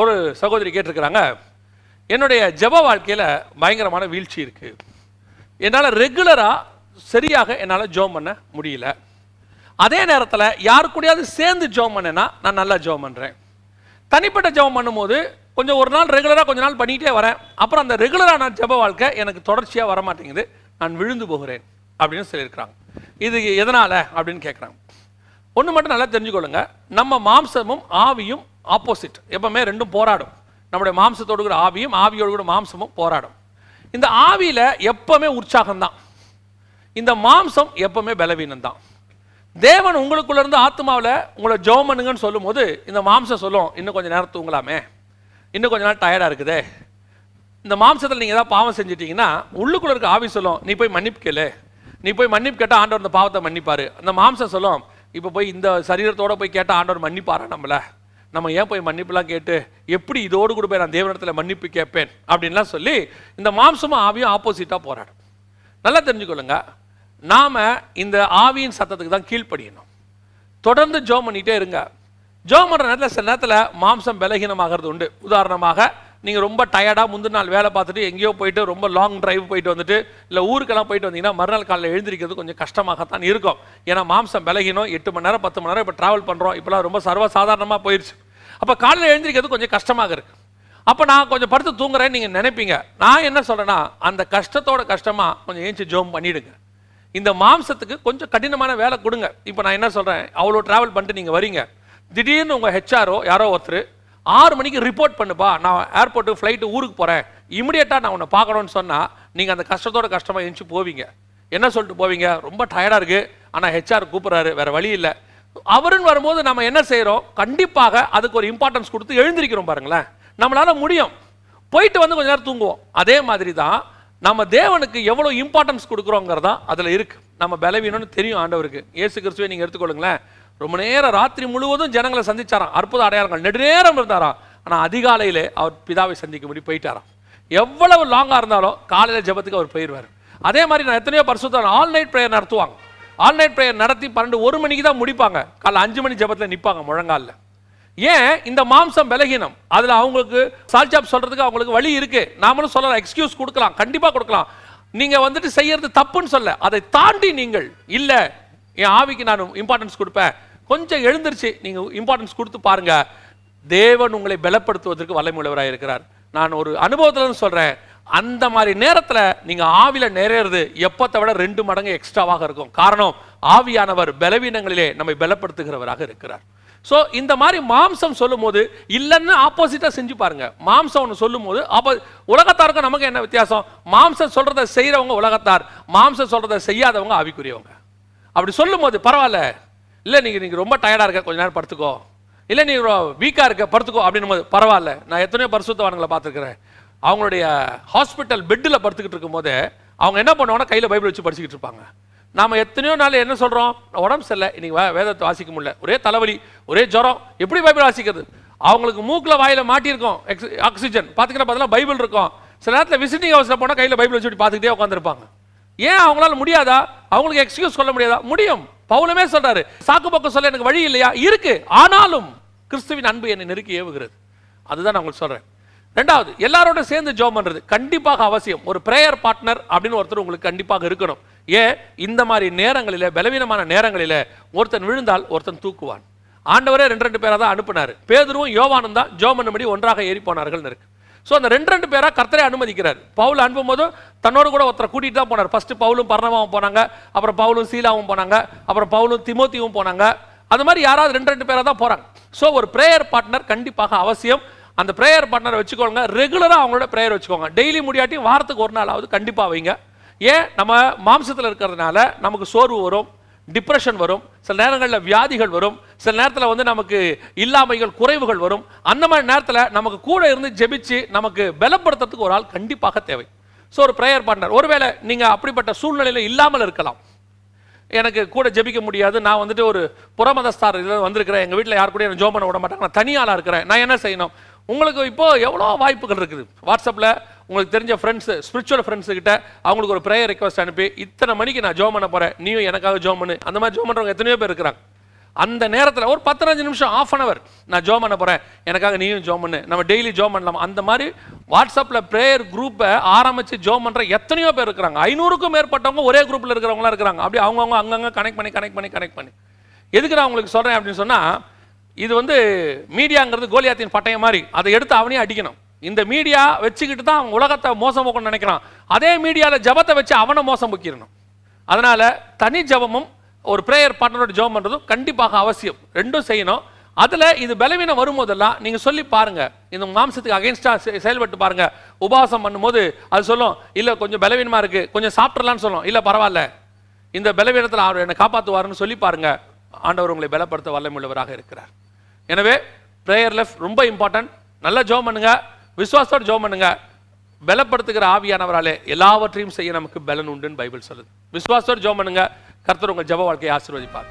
ஒரு சகோதரி கேட்டிருக்கிறாங்க என்னுடைய ஜெப வாழ்க்கையில் பயங்கரமான வீழ்ச்சி இருக்குது என்னால் ரெகுலராக சரியாக என்னால் ஜோம் பண்ண முடியல. அதே நேரத்தில் யாரு கூடயாவது சேர்ந்து ஜோம் பண்ணேன்னா நான் நல்லா ஜோம் பண்ணுறேன் தனிப்பட்ட ஜெபம் பண்ணும்போது கொஞ்சம் ஒரு நாள் ரெகுலராக கொஞ்ச நாள் பண்ணிகிட்டே வரேன். அப்புறம் அந்த ரெகுலராக நான் ஜெப வாழ்க்கை எனக்கு தொடர்ச்சியாக வர மாட்டேங்குது நான் விழுந்து போகிறேன். அப்படின்னு சொல்லியிருக்கிறாங்க. இது எதனால்? அப்படின்னு கேட்குறாங்க ஒன்று மட்டும் நல்லா தெரிஞ்சுக்கொள்ளுங்க. நம்ம மாம்சமும் ஆவியும் ஆப்போசிட் எப்பவுமே ரெண்டும் போராடும். நம்முடைய மாம்சத்தோடு கூட ஆவியும் ஆவியோடு கூட மாம்சமும் போராடும். இந்த ஆவியில் எப்பவுமே உற்சாகம்தான். இந்த மாம்சம் எப்பவுமே பலவீனம் தான் தேவன் உங்களுக்குள்ள இருந்து ஆத்மாவில் உங்களை ஜோம் பண்ணுங்கன்னு சொல்லும்போது இந்த மாம்சம் சொல்லும் இன்னும் கொஞ்சம் நேரம் தூங்கலாமே. இன்னும் கொஞ்ச நேரம் டயர்டாக இருக்குதே. இந்த மாம்சத்தில் நீங்கள் ஏதாவது பாவம் செஞ்சிட்டிங்கன்னா உள்ளுக்குள்ள இருக்க ஆவி சொல்லும் நீ போய் மன்னிப்பு கேளு. நீ போய் மன்னிப்பு கேட்டால் ஆண்டவர் இந்த பாவத்தை மன்னிப்பாரு. அந்த மாம்சம் சொல்லும் இப்போ போய் இந்த சரீரத்தோடு போய் கேட்டால் ஆண்டவர் மன்னிப்பாரா நம்மளை? நம்ம ஏன் போய் மன்னிப்புலாம் கேட்டு எப்படி இதோடு கூட போய் நான் தேவனிடத்தில் மன்னிப்பு கேட்பேன்? அப்படின்லாம் சொல்லி இந்த மாம்சமும் ஆவியும் ஆப்போசிட்டாக போராடும். நல்லா தெரிஞ்சுக்கொள்ளுங்க. நாம் இந்த ஆவியின் சத்தத்துக்கு தான் கீழ்ப்படியணும். தொடர்ந்து ஜோம் பண்ணிகிட்டே இருங்க. ஜோம் பண்ணுற நேரத்தில் சில நேரத்தில் மாம்சம் பலகீனமாகிறது உண்டு. உதாரணமாக நீங்கள் ரொம்ப டயர்டாக முந்தின நாள் வேலை பார்த்துட்டு எங்கேயோ போயிட்டு ரொம்ப லாங் டிரைவ் போயிட்டு வந்துட்டு இல்லை ஊருக்கெல்லாம் போயிட்டு வந்தீங்கன்னா மறுநாள் காலையில் எழுந்திருக்கிறது கொஞ்சம் கஷ்டமாகத்தான் இருக்கும். ஏன்னா மாம்சம் விலகினோம் எட்டு மணி நேரம் பத்து மணி நேரம் இப்போ ட்ராவல் பண்ணுறோம் இப்போலாம் ரொம்ப சர்வசாதாரணமாக போயிடுச்சு அப்போ காலையில் எழுந்திருக்கிறது கொஞ்சம் கஷ்டமாக இருக்குது அப்போ நான் கொஞ்சம் படுத்து தூங்குறேன்னு நீங்கள் நினைப்பீங்க. நான் என்ன சொல்கிறேன்னா அந்த கஷ்டத்தோட கஷ்டமாக கொஞ்சம் ஏஞ்சி ஜோம் பண்ணிவிடுங்க இந்த மாம்சத்துக்கு கொஞ்சம் கடினமான வேலை கொடுங்க. இப்போ நான் என்ன சொல்கிறேன் அவ்வளோ ட்ராவல் பண்ணிட்டு நீங்கள் வரீங்க. திடீர்னு உங்கள் ஹெச்ஆரோ யாரோ ஒருத்தர் ஆறு மணிக்கு ரிப்போர்ட் பண்ணுப்பா. நான் ஏர்போர்ட்டு ஃப்ளைட்டு ஊருக்கு போகிறேன் இமிடியேட்டாக நான் உன்னை பார்க்கணும்னு சொன்னால் நீங்கள் அந்த கஷ்டத்தோட கஷ்டமாக எழுந்துச்சு போவீங்க. என்ன சொல்லிட்டு போவீங்க? ரொம்ப டயர்டாக இருக்குது ஆனால் ஹெச்ஆர் கூப்பிட்றாரு வேறு வழி இல்லை. அவருன்னு வரும்போது நம்ம என்ன செய்கிறோம் கண்டிப்பாக அதுக்கு ஒரு இம்பார்ட்டன்ஸ் கொடுத்து எழுந்திருக்கிறோம் பாருங்களேன். நம்மளால முடியும். போயிட்டு வந்து கொஞ்ச நேரம் தூங்குவோம். அதே மாதிரி தான் நம்ம தேவனுக்கு எவ்வளோ இம்பார்ட்டன்ஸ் கொடுக்குறோங்கிறதா அதில் இருக்குது நம்ம பலவீனம்னு தெரியும் ஆண்டவருக்கு. இயேசு கிறிஸ்துவை நீங்கள் எடுத்துக்கொள்ளுங்களேன். ரொம்ப நேரம் ராத்திரி முழுவதும் ஜனங்களை சந்திச்சாராம். அற்புத அடையாளங்கள். நெடுநேரம் இருந்தாராம். ஆனால் அதிகாலையிலே அவர் பிதாவை சந்திக்கும்படி போயிட்டாராம். எவ்வளவு லாங்காக இருந்தாலும் காலையில் ஜெபத்துக்கு அவர் போயிடுவார் அதே மாதிரி நான் எத்தனையோ பரிசுத்தம் ஆல் நைட் ப்ரேயர் நடத்துவாங்க. ஆன்லைன் ப்ரேயர் நடத்தி பன்னெண்டு ஒரு மணிக்கு தான் முடிப்பாங்க. காலைல அஞ்சு மணி ஜெபத்தில் நிற்பாங்க முழங்காலில். ஏன்? இந்த மாம்சம் பலகீனம். அதில் அவங்களுக்கு சால்ஜாப் சொல்கிறதுக்கு அவங்களுக்கு வழி இருக்குது நாமளும் சொல்லலாம் எக்ஸ்கியூஸ் கொடுக்கலாம் கண்டிப்பாக கொடுக்கலாம். நீங்கள் வந்துட்டு செய்யறது தப்புன்னு சொல்ல. அதை தாண்டி நீங்கள் இல்லை என் ஆவிக்கு நான் இம்பார்ட்டன்ஸ் கொடுப்பேன். கொஞ்சம் எழுந்திருச்சு நீங்கள் இம்பார்ட்டன்ஸ் கொடுத்து பாருங்க. தேவன் உங்களை பலப்படுத்துவதற்கு வல்லமுள்ளவராக இருக்கிறார். நான் ஒரு அனுபவத்தில் சொல்கிறேன் அந்த மாதிரி நேரத்தில் நீங்கள் ஆவியில் நிறையிறது எப்பத்தை விட ரெண்டு மடங்கு எக்ஸ்ட்ராவாக இருக்கும். காரணம் ஆவியானவர் பலவீனங்களிலே நம்மை பலப்படுத்துகிறவராக இருக்கிறார். ஸோ இந்த மாதிரி மாம்சம் சொல்லும்போது இல்லைன்னு ஆப்போசிட்டாக செஞ்சு பாருங்க. மாம்சம் ஒன்று சொல்லும்போது அப்போ உலகத்தாருக்கும் நமக்கு என்ன வித்தியாசம்? மாம்சம் சொல்கிறத செய்கிறவங்க உலகத்தார் மாம்சம் சொல்கிறத செய்யாதவங்க ஆவிக்குரியவங்க. அப்படி சொல்லும் போது பரவாயில்ல. இல்லை நீங்கள் நீங்கள் ரொம்ப டயர்டாக இருக்க கொஞ்ச நேரம் படுத்துக்கோ. இல்லை நீங்கள் வீக்காக இருக்க படுத்துக்கோ அப்படின்னும் போது பரவாயில்ல. நான் எத்தனையோ பரிசுத்தவான்களை பார்த்துருக்குறேன். அவங்களுடைய ஹாஸ்பிட்டல் பெட்டில் படுத்துக்கிட்டு இருக்கும்போது அவங்க என்ன பண்ணுவாங்கன்னா கையில் பைபிள் வச்சு படிச்சுக்கிட்டு இருப்பாங்க. நாம எத்தனையோ நாள் என்ன சொல்கிறோம் உடம்பு சரியில்லை. இன்னைக்கு வே- வேதத்தை வாசிக்க முடியல. ஒரே தலைவலி ஒரே ஜுரம். எப்படி பைபிள் வாசிக்கிறது? அவங்களுக்கு மூக்கில் வாயில் மாட்டியிருக்கோம். ஆக்சிஜன் பார்த்துக்கிற பார்த்தா பைபிள் இருக்கும். சில நேரத்தில் விசிட்டிங் ஹவுஸில் போனால் கையில் பைபிள் வச்சுட்டு பார்த்துக்கிட்டே உட்காந்துருப்பாங்க ஏன் அவங்களால முடியாதா? அவங்களுக்கு எக்ஸ்கியூஸ் சொல்ல முடியாதா? முடியும். பவுலமே சொல்றாரு. சாக்கு பக்கம் சொல்ல எனக்கு வழி இல்லையா? இருக்கு. ஆனாலும் கிறிஸ்துவின் அன்பு என்னை நெருக்கி ஏவுகிறது. அதுதான் நான் உங்களுக்கு சொல்றேன். ரெண்டாவது எல்லாரோட சேர்ந்து ஜோம் பண்ணுறது கண்டிப்பாக அவசியம். ஒரு ப்ரேயர் பார்ட்னர் அப்படின்னு ஒருத்தர் உங்களுக்கு கண்டிப்பாக இருக்கணும். ஏன்? இந்த மாதிரி நேரங்களில் பலவீனமான நேரங்களில் ஒருத்தன் விழுந்தால் ஒருத்தன் தூக்குவான். ஆண்டவரே ரெண்டு ரெண்டு பேராக தான் அனுப்பினார். பேதுருவும் யோவானும் தான் ஜோம் பண்ணும்படி ஒன்றாக ஏறி போனார்கள்னு இருக்கு. ஸோ அந்த ரெண்டு ரெண்டு பேராக கர்த்தரை அனுமதிக்கிறார். பவுல் அனுப்பும்போது தன்னோடு கூட ஒருத்தரை கூட்டிகிட்டு தான் போனார். ஃபஸ்ட்டு பவுலும் பர்ணவாவும் போனாங்க அப்புறம் பவுலும் சீலாவும் போனாங்க அப்புறம் பவுலும் திமோத்தியும் போனாங்க. அது மாதிரி யாராவது ரெண்டு ரெண்டு பேராக தான் போகிறாங்க ஸோ ஒரு ப்ரேயர் பார்ட்னர் கண்டிப்பாக அவசியம். அந்த ப்ரேயர் பார்ட்னரை வச்சுக்கோங்க. ரெகுலராக அவங்களோட ப்ரேயர் வச்சுக்கோங்க. டெய்லி முடியாட்டியும் வாரத்துக்கு ஒரு நாளாவது கண்டிப்பாக வைங்க. ஏன்? நம்ம மாம்சத்தில் இருக்கிறதுனால நமக்கு சோர்வு வரும் டிப்ரெஷன் வரும் சில நேரங்களில் வியாதிகள் வரும் சில நேரத்தில் வந்து நமக்கு இல்லாமைகள் குறைவுகள் வரும். அந்த மாதிரி நேரத்தில் நமக்கு கூட இருந்து ஜெபிச்சு நமக்கு பலப்படுத்துறதுக்கு ஒரு ஆள் கண்டிப்பாக தேவை. ஸோ ஒரு ப்ரேயர் பார்ட்னர் ஒருவேளை நீங்கள் அப்படிப்பட்ட சூழ்நிலையில் இல்லாமல் இருக்கலாம். எனக்கு கூட ஜெபிக்க முடியாது. நான் வந்துட்டு ஒரு புறமதஸ்தார் இதில் வந்திருக்கிறேன். எங்கள் வீட்டில் யார் கூட எனக்கு ஜோம் பண்ண விட மாட்டாங்க. நான் தனியாளாக இருக்கிறேன். நான் என்ன செய்யணும்? உங்களுக்கு இப்போ எவ்வளோ வாய்ப்புகள் இருக்குது? வாட்ஸ்அப்பில் உங்களுக்கு தெரிஞ்ச ஃப்ரெண்ட்ஸு ஸ்பிரிச்சுவல் ஃப்ரெண்ட்ஸுக்கிட்ட அவங்களுக்கு ஒரு ப்ரேயர் ரெக்வஸ்ட் அனுப்பி இத்தனை மணிக்கு நான் ஜோம் பண்ண போகிறேன் நீயும் எனக்காக ஜோம் பண்ணு. அந்த மாதிரி ஜோம் பண்ணுறவங்க எத்தனையோ பேர் இருக்கிறாங்க. அந்த நேரத்தில் ஒரு பத்தஞ்சு நிமிஷம் ஆஃப் அன் அவர் நான் ஜோம் பண்ண போகிறேன் எனக்காக நீயும் ஜோம் பண்ணு. நம்ம டெய்லி ஜோம் பண்ணலாம்? அந்த மாதிரி வாட்ஸ்அப்பில் ப்ரேயர் குரூப்பை ஆரம்பித்து ஜோம் பண்ணுற எத்தனையோ பேர் இருக்கிறாங்க. ஐநூறுக்கும் மேற்பட்டவங்க ஒரே குரூப்பில் இருக்கிறவங்களாம் இருக்கிறாங்க. அப்படி அவங்கவுங்க அங்கங்கே கனெக்ட் பண்ணி கனெக்ட் பண்ணி கனெக்ட் பண்ணி. எதுக்கு நான் உங்களுக்கு சொல்கிறேன் அப்படின்னு சொன்னால் இது வந்து மீடியாங்கிறது கோலியாத்தின் பட்டயம் மாதிரி. அதை எடுத்து அவனையும் அடிக்கணும். இந்த மீடியா வச்சுக்கிட்டு தான் உலகத்தை மோசம் போக்கணும்னு நினைக்கிறான். அதே மீடியாவில் ஜபத்தை வச்சு அவனை மோசம் போக்கிடணும் அதனால தனி ஜபமும் ஒரு பிரேயர் பார்ட்னரோட ஜெபம் பண்ணுறதும் கண்டிப்பாக அவசியம். ரெண்டும் செய்யணும். அதில் இது பலவீனம் வரும்போதெல்லாம் நீங்கள் சொல்லி பாருங்கள் இந்த மாம்சத்துக்கு அகைன்ஸ்டாக செயல்பட்டு பாருங்கள் உபவாசம் பண்ணும்போது அது சொல்லும் இல்லை கொஞ்சம் பலவீனமாக இருக்குது கொஞ்சம் சாப்பிட்றலான்னு சொல்லும். இல்லை பரவாயில்ல. இந்த பலவீனத்தில் அவர் என்னை காப்பாற்றுவாருன்னு சொல்லி பாருங்கள் ஆண்டவர் உங்களை பலப்படுத்த வல்லமுள்ளவராக இருக்கிறார். எனவே ப்ரேயர் லைஃப் ரொம்ப இம்பார்ட்டன்ட் நல்லா ஜோம் பண்ணுங்க. விசுவாசத்தோடு ஜோம் பண்ணுங்க. பலப்படுத்துகிற ஆவியானவராலே எல்லாவற்றையும் செய்ய நமக்கு பலன் உண்டுன்னு பைபிள் சொல்லுது. விசுவாசத்தோடு ஜோம் பண்ணுங்க. கர்த்தர் உங்கள் ஜப வாழ்க்கையை ஆசீர்வதிப்பார்.